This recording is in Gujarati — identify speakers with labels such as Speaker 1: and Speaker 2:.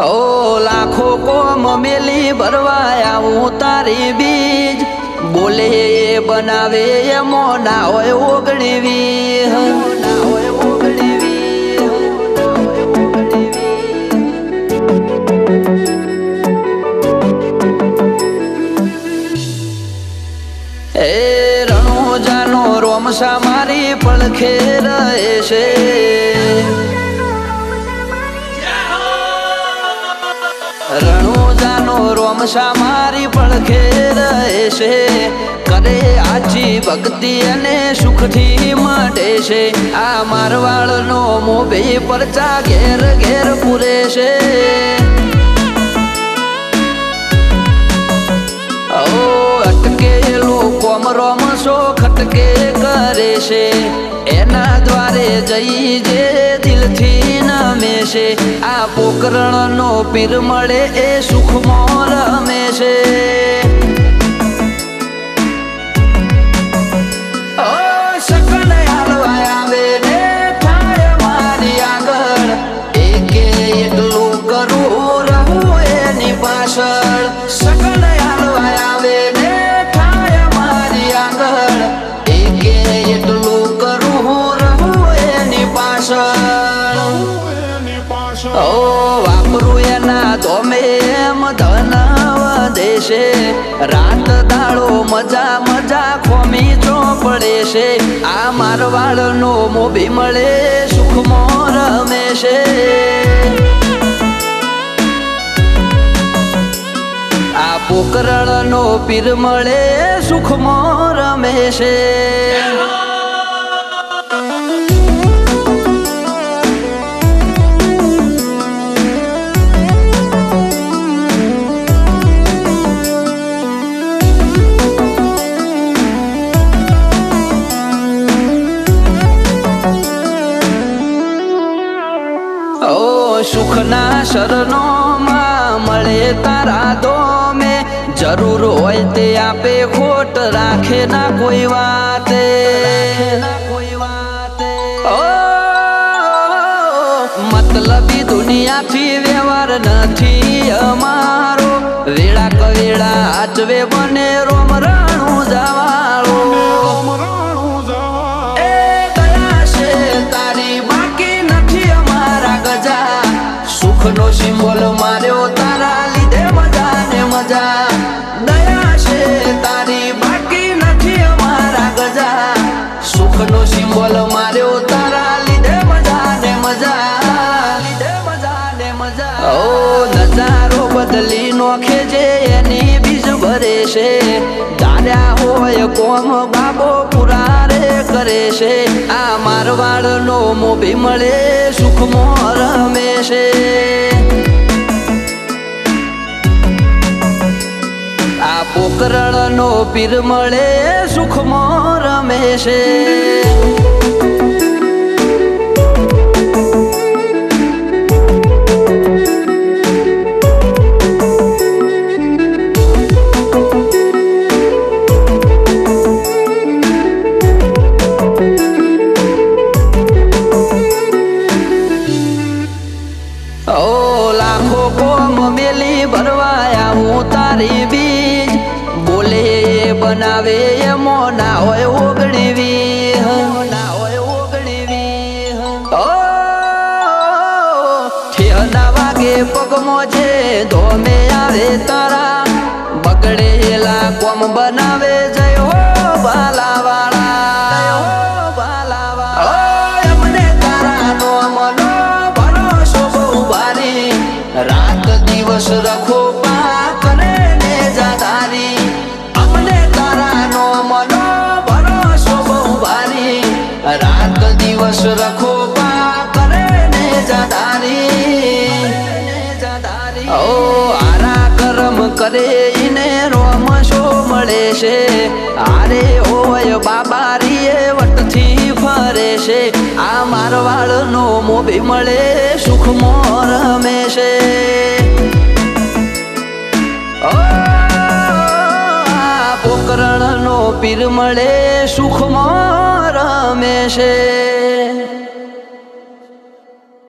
Speaker 1: ઓ લાખો કોમ મેલી ભરવાયા હું તારી બીજ. બોલે એ બનાવે એમો ના હોય ઓગણીવી. ના હોય ઓગણીવી. એ રણોજાનો રોમસા મારી પડખે રહે છે. રણોજાનો રોમશા મારી પડખે રહે છે કરે આજી ભક્તિ અને સુખથી માટે છે આ મારવાળનો મોભે પરચા ઘેર ઘેર પૂરે છે અટકેલો કોમ રોમસો ખટકે કરે છે એના દ્વારે જઈ જે છે. આ પોકરણનો પીર મળે એ સુખમાં છે. રાત દાડો મજા મજા ખોમી જો પડે છે. આ મારવાડનો મોભી મળે સુખમાં રમે છે. આ પોકરણનો પીર મળે સુખમાં રમે છે. શરણો માં મળે તારા દોમે. જરૂર હોય તે આપે, ખોટ રાખે ના કોઈ વાતે. મતલબી દુનિયાથી વ્યવહાર નથી અમારો. વેળા કવેળા આચવે બને રોમ રાણું જવાળો સિમ્બોલ માર્યો તારા લીધે મજા ને મજા. દયા છે તારી, બાકી નથી અમારા ગજા. સુખનો સિમ્બોલ માર્યો તારા લીધે મજા ને મજા. લીધે મજા ને મજા. ઓ, નજારો બદલી નોખે જે એની બીજ ભરે છે. ધાર્યા હોય કોમ બાબો પુરા કરે છે. આ મારવાડનો મોભી મળે, સુખમાં રમે છે. પોકરણનો પીર મળે સુખમાં રમે છે. બનાવે એ ના હોય ઓગણીવી ના હોય ઓગણીવી ઓ ઠેના વાગે પગમો છે ધોમે આવે તારા દિવસ રખો પા કરે ને ઓ આરા કરમ કરે ઇને રોમ શો મળે છે આરે ઓય બાબારી એ વટથી ફરે છે આ મારવાડનો મોભી મળે સુખમાં રમે છે પોકરણ પોકરણનો પીર મળે સુખમાં રમે છે